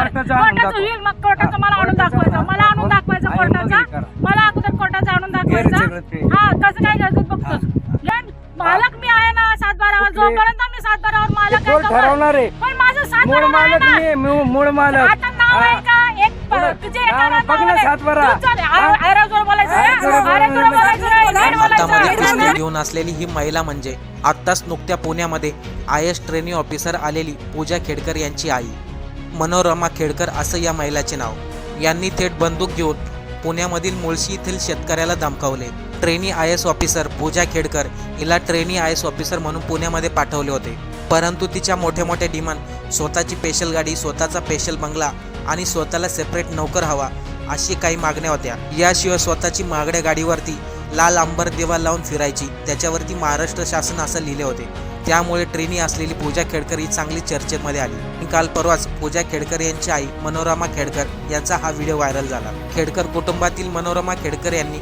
कोर्टाचं आणून कोर्टाचं दाखव. होईल मग कोर्टाचं मला आणून दाखवायचं. मला आणून दाखवायचं कोर्टाचा. मला अगोदर कोर्टाचं आणून. दाखवायचं. हा कसं काय करतो मालक मी आहे ना सात बारावर. कुठले? जोपर्यंत मी सात बारावर मालक कोण आहे तोपर्यंत- ठरवणार आहे? पण माझं सात मूळ बारा मालक मूळ- आता नाव आहे. का? एक तुझे एका हातामध्ये घेऊन असलेली ही महिला म्हणजे आत्ताच नुकत्या पुण्यामध्ये आय एस ट्रेनिंग ऑफिसर आलेली पूजा खेडकर यांची आई. मनोरमा खेडकर असं या महिलाचे नाव. यांनी थेट बंदूक घेऊन पुण्यामधील मुळशी येथील शेतकऱ्याला धमकावले. Trainee I S officer Pooja Khedkar हिला ट्रेनी आय एस ऑफिसर म्हणून पुण्यामध्ये पाठवले होते. परंतु तिच्या मोठे मोठे डिमांड स्वतःची स्पेशल गाडी स्वतःचा स्पेशल बंगला आणि स्वतःला सेपरेट नोकर हवा अशी काही मागण्या होत्या. याशिवाय स्वतःची महागड्या गाडीवरती लाल अंबर दिवा लावून फिरायची त्याच्यावरती महाराष्ट्र शासन असं लिहिले होते. त्यामुळे ट्रेनी असलेली पूजा खेडकर ही चांगली चर्चेमध्ये आली. काल परवाच पूजा खेडकर यांची आई मनोरमा खेडकर यांचा हा व्हिडिओ व्हायरल झाला. खेडकर कुटुंबातील मनोरमा खेडकर यांनी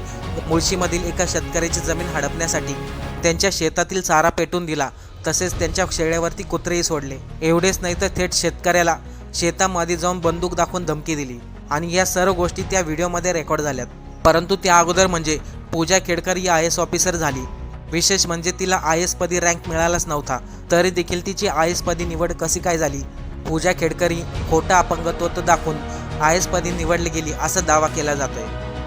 मुळशीमधील एका शेतकऱ्याची जमीन हडपण्यासाठी त्यांच्या शेतातील चारा पेटून दिला तसेच त्यांच्या शेळ्यावरती कुत्रेही सोडले. एवढेच नाही तर थेट शेतकऱ्याला शेतामध्ये जाऊन बंदूक दाखवून धमकी दिली आणि या सर्व गोष्टी त्या व्हिडिओमध्ये रेकॉर्ड झाल्यात. परंतु त्या अगोदर म्हणजे पूजा खेडकर ही आय एस ऑफिसर झाली. विशेष म्हणजे तिला आय एस पदी रँक मिळालाच नव्हता तरी देखील तिची आय एस पदी निवड कशी काय झाली पूजा खेडकर ही खोटं अपंगत्व दाखवून आय पदी निवडली गेली असा दावा केला जातोय.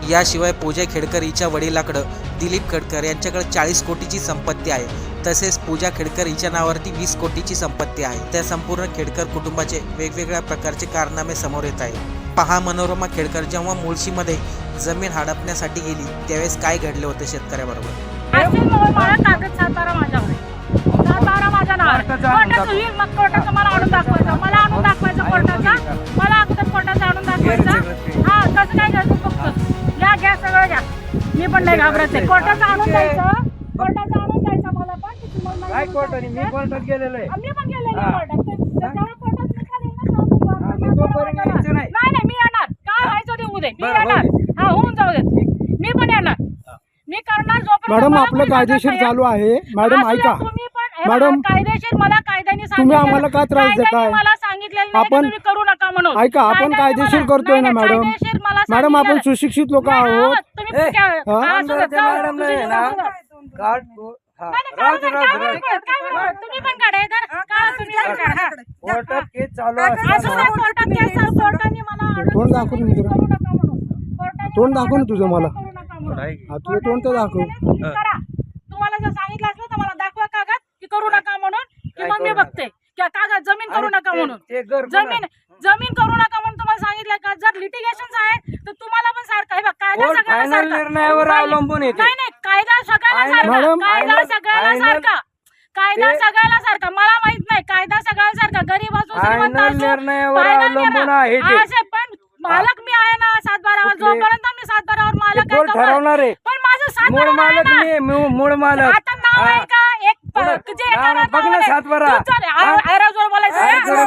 याशिवाय पूजा खेडकर हिच्या वडिलाकडं दिलीप खेडकर यांच्याकडे चाळीस कोटीची संपत्ती आहे. तसेच पूजा खेडकर हिच्या नावावरती वीस कोटीची संपत्ती आहे. त्या संपूर्ण खेडकर कुटुंबाचे वेगवेगळ्या प्रकारचे कारनामे समोर येत आहे पहा मनोरमा खेडकर जेव्हा मुळशीमध्ये जमीन हडपण्यासाठी गेली त्यावेळेस काय घडले होते शेतकऱ्याबरोबर? कोर्टाचं होईल मग कोर्टाचं मला आणून दाखवायचं. मला आणून दाखवायचं कोर्टाचा. हे. मला अगोदर कोर्टाचं आणून दाखवायचं. हा कसं काय करतो बघतोस. घ्या घ्या सगळं घ्या. मी पण नाही घाबरत आहे. कोर्टाचं आणून द्यायचं. कोर्टाचं आणून द्यायचं मला पण. काय कोर्टाने? मी सांगितलं. कोर्टात गेलेलो आहे. मी पण गेलेली. कोर्टात. नाही. नाही नाही मी येणार. काय व्हायचं ते मी येणार. हा होऊन जाऊ दे. मी पण येणार. मी करणार मॅडम आपलं कायदेशीर चालू आहे. मॅडम ऐका. मॅडम, कायदेशीर मला कायद्याने तुम्ही सांगितलेलं- आम्हाला का त्रास देताय? कायद्याने मला सांगितलेलं नाही की आपण- तुम्ही करू नका म्हणून ऐका आपण कायद्याने कायदेशीर मला- करतोय ना नाही, मॅडम नाही, कायदेशीर मला मॅडम आपण सांगितलेलं- सुशिक्षित लोक नाही, आहोत आहोत. तुम्ही ए, काय- हा? हा, असू द्या, आमदारच्या जाऊ, मॅडमला तुझी आहे ना जाऊ द्या. कार्ड को- हा, नाही, नाही, राहू दे, काय राहू दे, नाही, राहू काय नाही, काय नाही, तुम्ही पण काढा हे धर. काढा तुम्ही पण काढा. हा. दे. कोर्टात केस चालू असू द्या, असताना कोर्टात केस आहे, कोर्टाने मला order तोंड दिली, दाखवून तुम्ही जरा. करू नका म्हणून. कोर्टाने तोंड मला दाखव ना order तुझं दिली, मला. करू नका म्हणून. हा, तुझं तोंड तर दाखव तुम्ही करा तुम्हाला जर सांगितलं असलं तर मला दाखवा कागद की करू नका म्हणून की मग मी बघते. की कागद जमीन करू नका म्हणून. जमीन जमीन करू नका म्हणून तुम्हाला सांगितलं का? जर लिटिगेशन आहे तर तुम्हाला पण सारखं आहे बघ कायदा सगळ्याला. निर्णयावर अवलंबून येते. नाही नाही कायदा सगळ्याला सारखा. कायदा सगळ्याला सारखा. कायदा सगळ्याला सारखा. मला माहीत नाही कायदा सगळ्याला सारखा. गरीब असो श्रीमंत असो, पण मालक मी आहे ना सात बारावर? जोपर्यंत मी सात बारावर मालक आहे पण माझं सात. मी मूळ- मालक. आता नाव हा. आहे का. जे बघ ना नावावर आहे. सातबारा. तू चल? आयराजोर बोलायचं आयराजोर आहे.